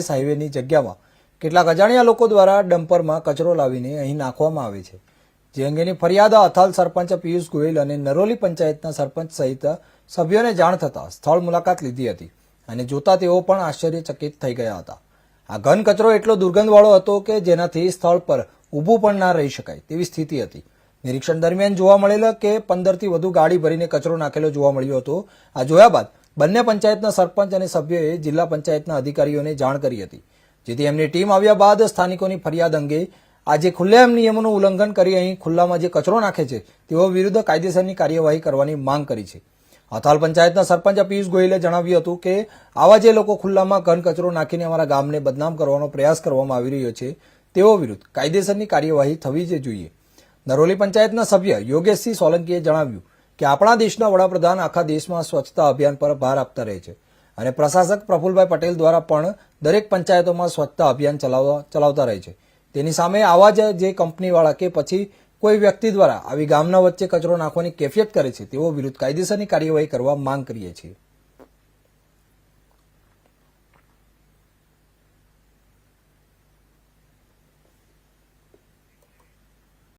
હાઈવેની જગ્યામાં કેટલાક અજાણ્યા લોકો દ્વારા ડમ્પરમાં કચરો લાવીને અહીં નાખવામાં આવે છે. જે અંગેની ફરિયાદ અથાલ સરપંચ પિયુષ ગોયલ અને નરોલી પંચાયતના સરપંચ સહિત સભ્યોને જાણ થતાં સ્થળ મુલાકાત લીધી હતી અને જોતા તેઓ પણ આશ્ચર્યચકિત થઈ ગયા હતા. આ ઘન કચરો એટલો દુર્ગંધવાળો હતો કે જેનાથી સ્થળ પર ઊભું પણ ના રહી શકાય તેવી સ્થિતિ હતી. નિરીક્ષણ દરમિયાન જોવા મળેલ કે પંદરથી વધુ ગાડી ભરીને કચરો નાખેલો જોવા મળ્યો હતો. આ જોયા બાદ બંને પંચાયતના સરપંચ અને સભ્યોએ જિલ્લા પંચાયતના અધિકારીઓને જાણ કરી હતી, જેથી એમની ટીમ આવ્યા બાદ સ્થાનિકોની ફરિયાદ અંગે આજે ખુલ્લેઆમ નિયમોનું ઉલ્લંઘન કરી અહીં ખુલ્લામાં જે કચરો નાખે છે, તેઓ વિરુદ્ધ કાયદેસરની કાર્યવાહી કરવાની માંગ કરી છે. અથાલ પંચાયતના સરપંચ પિયુષ ગોયલે જણાવ્યું હતું કે, આવા જે લોકો ખુલ્લામાં ઘન કચરો નાખીને અમારા ગામને બદનામ કરવાનો પ્રયાસ કરવામાં આવી રહ્યો છે, તેઓ વિરુદ્ધ કાયદેસરની કાર્યવાહી થવી જ જોઈએ. નરોલી પંચાયતના સભ્ય યોગેશસિંહ સોલંકીએ જણાવ્યું કે આપણા દેશના વડાપ્રધાન આખા દેશમાં સ્વચ્છતા અભિયાન પર ભાર આપતા રહે છે. અને પ્રશાસક પ્રફુલભાઈ પટેલ દ્વારા પણ દરેક પંચાયતોમાં સ્વચ્છતા અભિયાન ચલાવવા, ચલાવતા રહે છે. તેની સામે આવા જ જે કંપનીવાળા કે પછી કોઈ વ્યક્તિ દ્વારા આવી ગામના વચ્ચે કચરો નાખવાની કેફિયત કરે છે, તેઓ વિરુદ્ધ કાયદેસરની કાર્યવાહી કરવા માંગ કરીએ છીએ.